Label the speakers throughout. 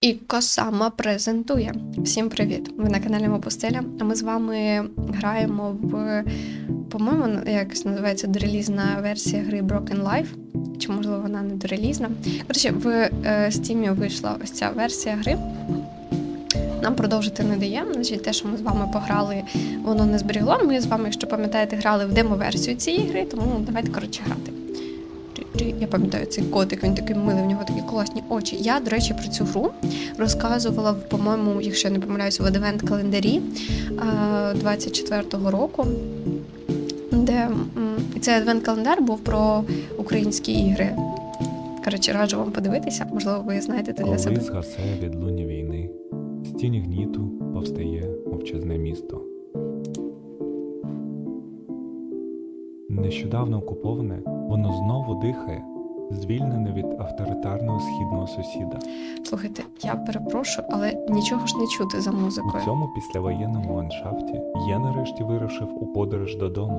Speaker 1: І Косама презентує. Всім привіт! Ви на каналі Мопустеля. А ми з вами граємо в, по-моєму, як називається дорелізна версія гри Broken Life. Чи можливо вона не дорелізна. Коротше, в е, вийшла ось ця версія гри. Нам продовжити не дає. Значить, те, що ми з вами пограли, воно не зберігло. Ми з вами, якщо пам'ятаєте, грали в демо-версію цієї гри, тому давайте коротше грати. Ри-ри. Я пам'ятаю цей котик, він такий милий, в нього такі класні очі. Я, до речі, про цю гру розказувала, по-моєму, якщо я не помиляюся, в адвент-календарі е, 24-го року. Де цей адвент-календар був про українські ігри. Коротше, раджу вам подивитися, можливо, ви знаєте це для себе.
Speaker 2: Коли
Speaker 1: себе.
Speaker 2: згасає відлуння війни, з тіні гніту повстає Нещодавно окуповане, воно знову дихає, звільнене від авторитарного східного сусіда.
Speaker 1: Слухайте, я перепрошую, але нічого ж не чути за
Speaker 2: У цьому післявоєнному ландшафті я нарешті вирушив у подорож додому.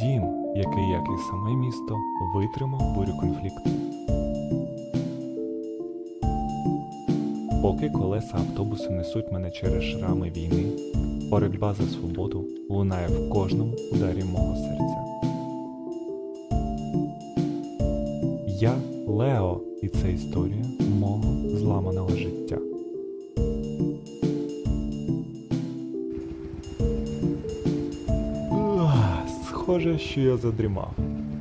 Speaker 2: Дім, який, як і саме місто, витримав бурю конфлікту. Поки колеса автобусу несуть мене через шрами війни, боротьба за свободу лунає в кожному ударі мого серця. Я Лео, і це історія мого зламаного життя. Ух, Схоже, що я задрімав.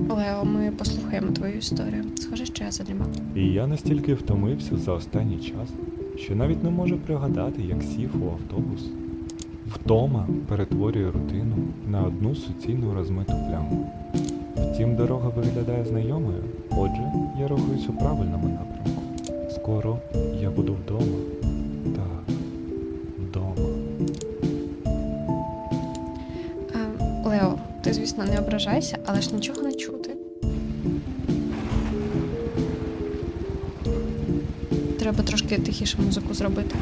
Speaker 1: Лео, ми послухаємо твою історію. Схоже, що я задрімав.
Speaker 2: І я настільки втомився за останній час, що навіть не можу пригадати, як сів у автобус. Втома перетворює рутину на одну суцільну розмиту пляму. Втім, дорога виглядає знайомою, отже, я рухаюсь у правильному напрямку. Скоро я буду вдома. Так, вдома.
Speaker 1: Е, Лео, ти, звісно, не ображайся, але ж нічого не чути. Треба трошки тихіше музику зробити.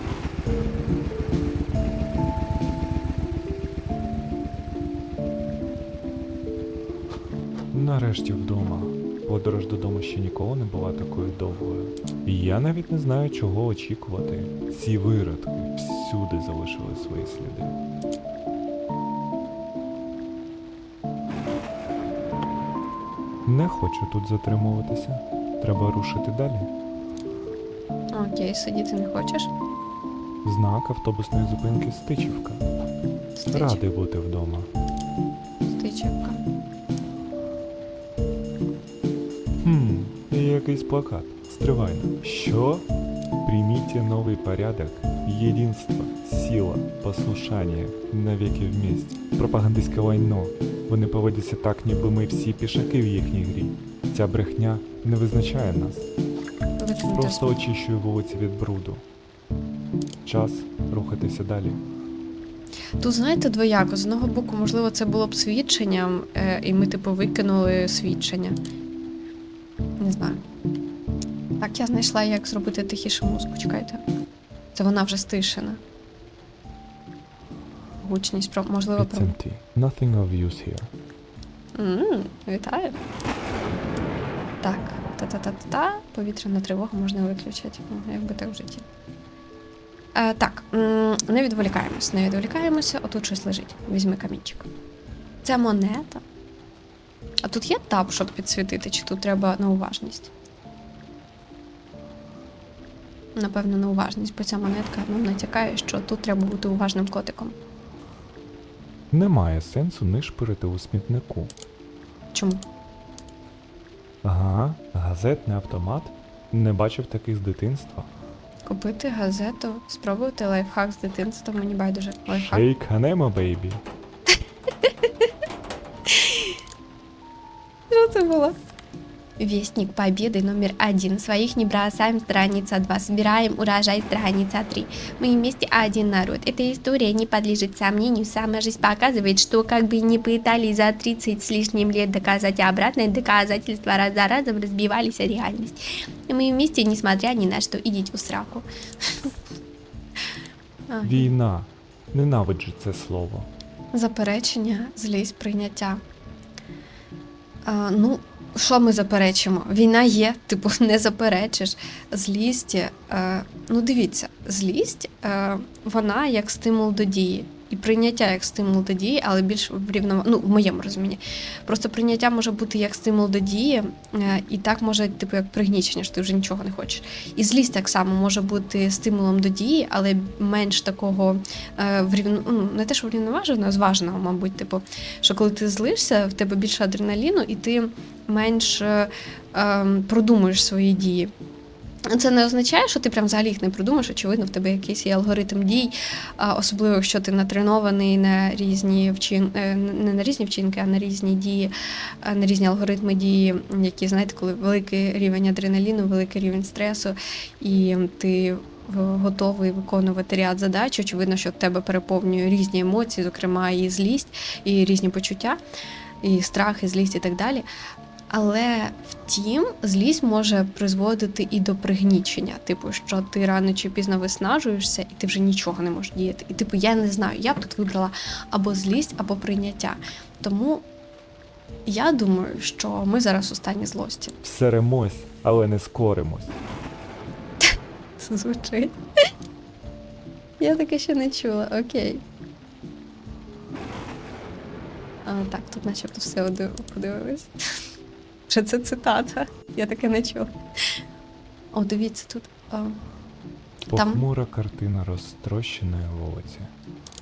Speaker 2: Нарешті вдома. Подорож додому ще ніколи не була такою довгою. І я навіть не знаю, чого очікувати. Ці виродки всюди залишили свої сліди. Не хочу тут затримуватися. Треба рушити далі.
Speaker 1: Окей, сидіти не хочеш?
Speaker 2: Знак автобусної зупинки Стичівка.
Speaker 1: Стич...
Speaker 2: Радий бути вдома.
Speaker 1: Стичівка.
Speaker 2: Якийсь плакат. Стривайно. Що? Примите новый порядок, единство, сила, послушание, навеки вместе. Пропагандистське лайно. Вони поводяться так, ніби ми всі пішаки в їхній грі. Ця брехня не визначає нас, просто очищує вулиці від бруду. Час рухатися далі.
Speaker 1: Тут знаєте двояко. З одного боку, можливо, це було б свідченням, е, і ми, типу, викинули свідчення. Не знаю. Так, я знайшла, як зробити тихіше музику. Чекайте. Це вона вже стишена. Гучність, про- можливо, про.
Speaker 2: Nothing of use here.
Speaker 1: М, Вітаю. Так, та-та-та-та-та. Повітряна тривога можна виключити. Ну, Якби так в житті. Е, так, не відволікаємось, не відволікаємося. Отут щось лежить. Візьми камінчик. Це монета. А тут є таб, щоб підсвітити, чи тут треба на уважність? Напевно, на уважність, бо ця монетка нам натякає, що тут треба бути уважним котиком.
Speaker 2: Немає сенсу нишпирити у смітнику.
Speaker 1: Чому?
Speaker 2: Ага, газетний автомат. Не бачив таких з дитинства.
Speaker 1: Купити газету, спробувати лайфхак з дитинства, мені байдуже. Лайфхак.
Speaker 2: Shake Hanemo, baby.
Speaker 1: Це було? Вестник Победы номер один. Своих не бросаем, страница 2. Собираем урожай, страница 3. Мы вместе один народ. Эта история не подлежит сомнению. Сама жизнь показывает, что как бы ни пытались за 30 с лишним лет доказать обратное, доказательства раз за разом разбивались о реальность. И мы вместе, несмотря ни на что, идите в сраку.
Speaker 2: Війна. Ненавиджу це слово.
Speaker 1: Заперечення, злість, прийняття. А, ну, що ми заперечимо? Війна є, типу, не заперечиш. Злість, е, ну дивіться, злість, е, вона як стимул до дії. І прийняття як стимул до дії, але більш в рівно, ну, в моєму розумінні. Просто прийняття може бути як стимул до дії, е, і так може, типу, як пригнічення, що ти вже нічого не хочеш. І злість так само може бути стимулом до дії, але менш такого е, врівно, ну, не те, що врівноваженого, а зваженого, мабуть, типу, що коли ти злишся, в тебе більше адреналіну, і ти менш е, е, продумуєш свої дії. Це не означає, що ти прям взагалі їх не продумаєш, очевидно, в тебе якийсь є алгоритм дій, особливо якщо ти натренований на різні вчин... е, не на різні вчинки, а на різні дії, на різні алгоритми дії, які, знаєте, коли великий рівень адреналіну, великий рівень стресу, і ти готовий виконувати ряд задач. Очевидно, що в тебе переповнює різні емоції, зокрема і злість, і різні почуття, і страх, і злість, і так далі. Але втім, злість може призводити і до пригнічення, типу, що ти рано чи пізно виснажуєшся, і ти вже нічого не можеш діяти. І типу, я не знаю, я б тут вибрала або злість, або прийняття. Тому я думаю, що ми зараз у стані злості.
Speaker 2: Всеремось, але не скоримось.
Speaker 1: Це звучить. Я таке ще не чула, окей. А, так, тут начебто все оди- подивились. Що це цитата? Я таке не чула. О, дивіться тут. А, Там-
Speaker 2: Похмура картина розтрощеної вулиці.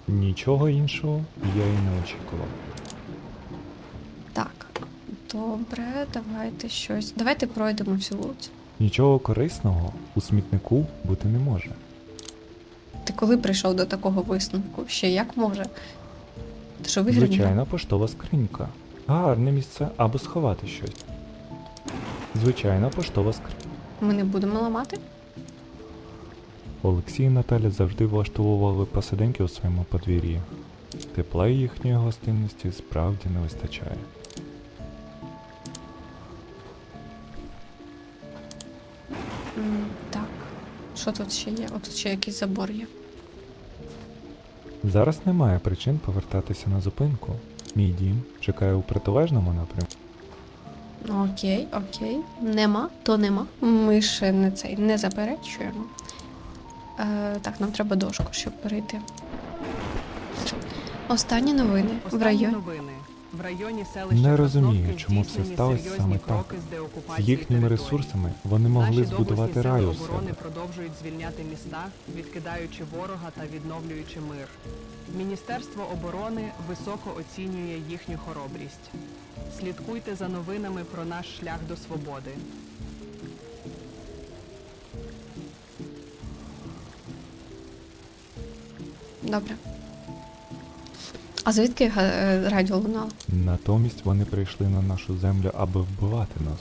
Speaker 2: Нічого іншого я і не очікував.
Speaker 1: так, добре, давайте щось. Давайте пройдемо всю вулицю.
Speaker 2: Нічого корисного у смітнику бути не може.
Speaker 1: Ти коли прийшов до такого висновку? Ще як може? Ти що?
Speaker 2: Звичайна поштова скринька. Гарне місце або сховати щось. Звичайна поштова скринька.
Speaker 1: Ми не будемо ламати?
Speaker 2: Олексій і Наталя завжди влаштовували посиденьки у своєму подвір'ї. Тепла їхньої гостинності справді не вистачає.
Speaker 1: М, Так. Що тут ще є? О, тут ще якийсь забор є.
Speaker 2: Зараз немає причин повертатися на зупинку. Мій дім чекає у протилежному напрямку.
Speaker 1: Окей, окей. Нема, то нема. Ми ще не цей не заперечуємо. Е, так, нам треба дошку, щоб перейти. Останні новини в
Speaker 3: Останні
Speaker 1: районі.
Speaker 3: новини. В районі селища
Speaker 2: Не розумію, чому все сталося саме так.
Speaker 3: з
Speaker 2: їхніми ресурсами вони могли
Speaker 3: Наші
Speaker 2: збудувати себе.
Speaker 3: оборони продовжують звільняти міста, відкидаючи ворога та відновлюючи мир. Міністерство оборони високо оцінює їхню хоробрість. Слідкуйте за новинами про наш шлях до свободи.
Speaker 1: Добре. А звідки е, радіо лунало?
Speaker 2: Натомість вони прийшли на нашу землю, аби вбивати нас.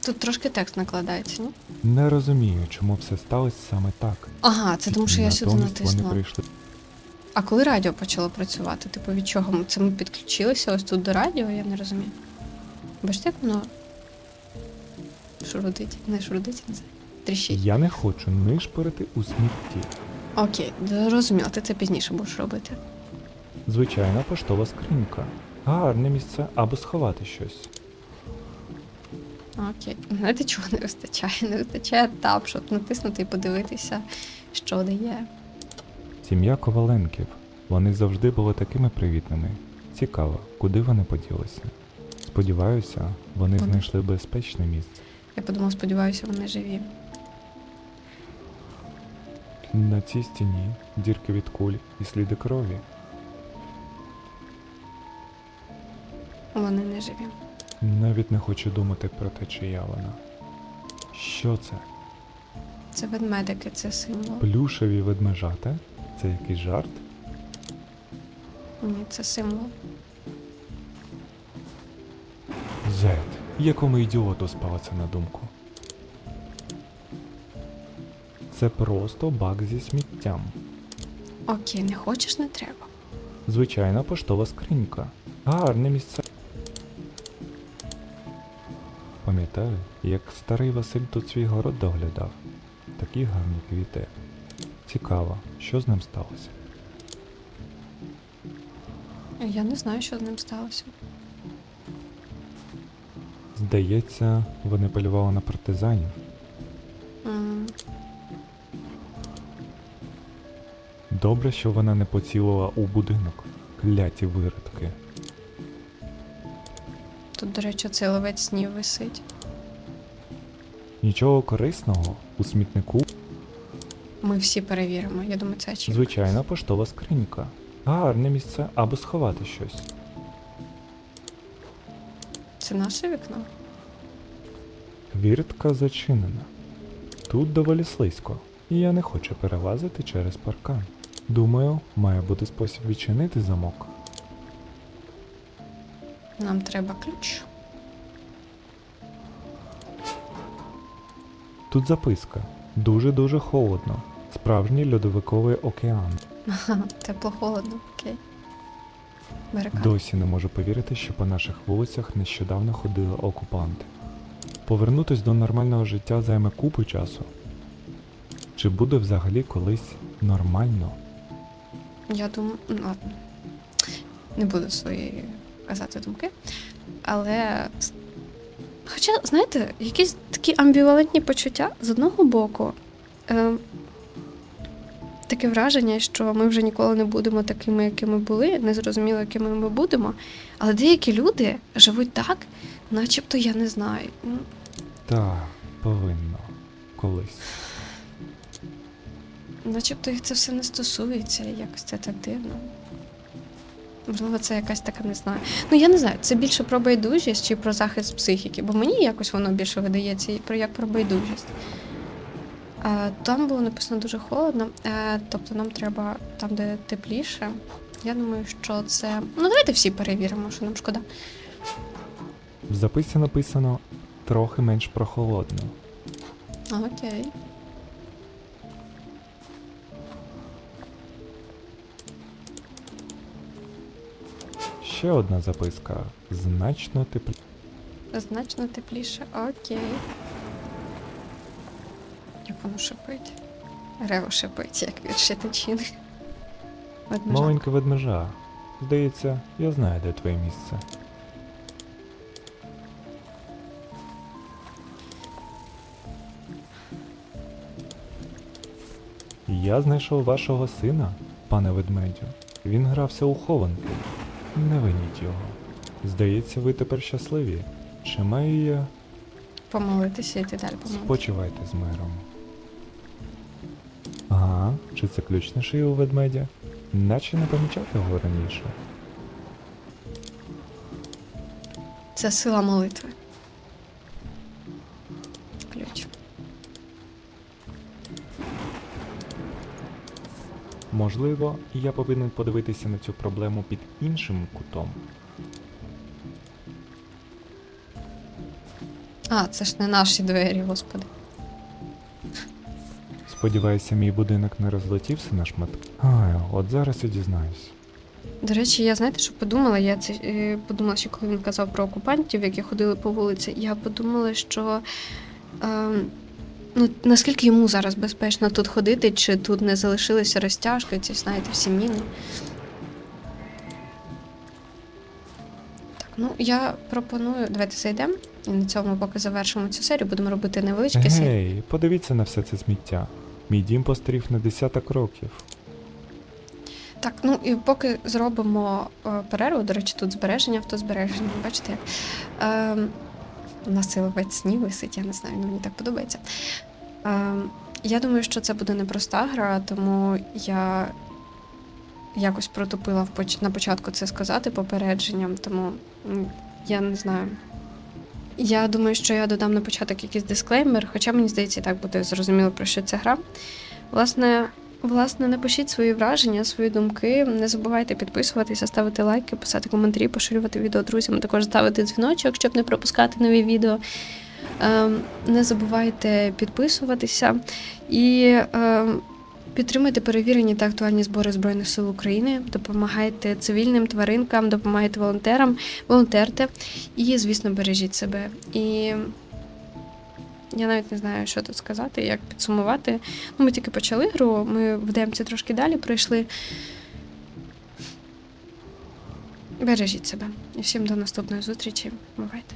Speaker 1: Тут трошки текст накладається, ні?
Speaker 2: Не розумію, чому все сталося саме так.
Speaker 1: Ага, це тому, що я сюди натиснула.
Speaker 2: прийшли.
Speaker 1: А коли радіо почало працювати? Типу, від чого? Це ми підключилися ось тут до радіо, я не розумію. Бачите, як воно шурудить, не шурудить, не знаю. Тріщить.
Speaker 2: Я не хочу нишпорити у смітті.
Speaker 1: Окей, зрозуміло, ти це пізніше будеш робити.
Speaker 2: Звичайна поштова скринька. Гарне місце, аби сховати щось.
Speaker 1: Окей. Знаєте, чого не вистачає? Не вистачає тап, щоб натиснути і подивитися, що де є.
Speaker 2: Сім'я Коваленків. Вони завжди були такими привітними. Цікаво, куди вони поділися. Сподіваюся, вони
Speaker 1: Вони-
Speaker 2: знайшли безпечне місце.
Speaker 1: Я подумав, сподіваюся, вони живі.
Speaker 2: На цій стіні дірки від куль і сліди крові.
Speaker 1: Вони не живі.
Speaker 2: Навіть не хочу думати про те, чия вона. Що це?
Speaker 1: Це ведмедики, це символ.
Speaker 2: Плюшеві ведмежата? Це якийсь жарт?
Speaker 1: Ні, це символ.
Speaker 2: Зет, якому ідіоту спало це на думку? Це просто бак зі сміттям.
Speaker 1: Окей, не хочеш, не треба.
Speaker 2: Звичайна поштова скринька. Гарне місце. Пам'ятаю, як старий Василь тут свій город доглядав. Такі гарні квіти. Цікаво, що з ним сталося.
Speaker 1: Я не знаю, що з ним сталося.
Speaker 2: Здається, вони полювали на партизанів.
Speaker 1: М,
Speaker 2: Добре, що вона не поцілила у будинок. Кляті виродки.
Speaker 1: Тут, до речі, цей ловець снів висить.
Speaker 2: Нічого корисного у смітнику
Speaker 1: Ми всі перевіримо. Я думаю, це очікує.
Speaker 2: звичайна поштова скринька. Гарне місце, аби сховати щось.
Speaker 1: Це наше вікно.
Speaker 2: Хвіртка зачинена. Тут доволі слизько, і я не хочу перелазити через паркан. Думаю, має бути спосіб відчинити замок.
Speaker 1: Нам треба ключ.
Speaker 2: Тут записка. Дуже-дуже холодно. Справжній льодовиковий океан.
Speaker 1: Ага, тепло холодно. Окей. Барикад.
Speaker 2: Досі не можу повірити, що по наших вулицях нещодавно ходили окупанти. Повернутись до нормального життя займе купу часу. Чи буде взагалі колись нормально?
Speaker 1: Я думаю, ну ладно. Не буду свої казати думки. Але. Хоча, знаєте, якісь такі амбівалентні почуття з одного боку. Е, таке враження, що ми вже ніколи не будемо такими, якими були, не зрозуміло, якими ми будемо. Але деякі люди живуть так, начебто я не знаю.
Speaker 2: Так, повинно. Колись.
Speaker 1: Начебто їх це все не стосується, якось це так дивно. Можливо, це якась така не знаю. Ну я не знаю, це більше про байдужість чи про захист психіки, бо мені якось воно більше видається як про байдужість. Там було написано дуже холодно, е, тобто нам треба там, де тепліше. Я думаю, що це. Ну, давайте всі перевіримо, що нам шкода.
Speaker 2: В записі написано трохи менш прохолодно.
Speaker 1: Окей.
Speaker 2: Ще одна записка. Значно тепліше.
Speaker 1: Значно тепліше. Окей. Як воно шипить? Рево шипить, як від щитачини.
Speaker 2: Маленька ведмежа. Здається, я знаю, де твоє місце. Я знайшов вашого сина, пане ведмедю. Він грався у хованки. Не виніть його. Здається, ви тепер щасливі. Чи маю я
Speaker 1: Помолитися і ти далі помолитися.
Speaker 2: спочивайте з миром? Ага, чи це ключ на шиї у ведмедя? Наче не помічав його раніше.
Speaker 1: Це сила молитви.
Speaker 2: Можливо, я повинен подивитися на цю проблему під іншим кутом.
Speaker 1: А, це ж не наші двері, господи.
Speaker 2: Сподіваюся, мій будинок не розлетівся на шматки. Ай, от зараз і дізнаюсь.
Speaker 1: До речі, я знаєте, що подумала? Я це е, подумала, що коли він казав про окупантів, які ходили по вулиці, я подумала, що е, ну, наскільки йому зараз безпечно тут ходити, чи тут не залишилися розтяжки, ці, знаєте, всі міни. Так, ну я пропоную, давайте зайдемо. І на цьому поки завершимо цю серію, будемо робити невеличкі серії.
Speaker 2: Гей, подивіться на все це сміття. Мій дім пострів на десяток років.
Speaker 1: Так, ну і поки зробимо е, перерву, до речі, тут збереження, автозбереження. Бачите, як е, у нас силовець снів висить, я не знаю, мені так подобається. Е, я думаю, що це буде непроста гра, тому я якось протупила на початку це сказати попередженням, тому я не знаю. Я думаю, що я додам на початок якийсь дисклеймер, хоча мені здається, і так буде зрозуміло, про що ця гра. Власне, Власне, напишіть свої враження, свої думки. Не забувайте підписуватися, ставити лайки, писати коментарі, поширювати відео друзям, також ставити дзвіночок, щоб не пропускати нові відео. Ем, Не забувайте підписуватися і ем, підтримуйте перевірені та актуальні збори Збройних сил України. Допомагайте цивільним тваринкам, допомагайте волонтерам, волонтерте і, звісно, бережіть себе. І я навіть не знаю, що тут сказати, як підсумувати. Ну, ми тільки почали гру, ми в демці трошки далі пройшли. Бережіть себе. І всім до наступної зустрічі. Бувайте.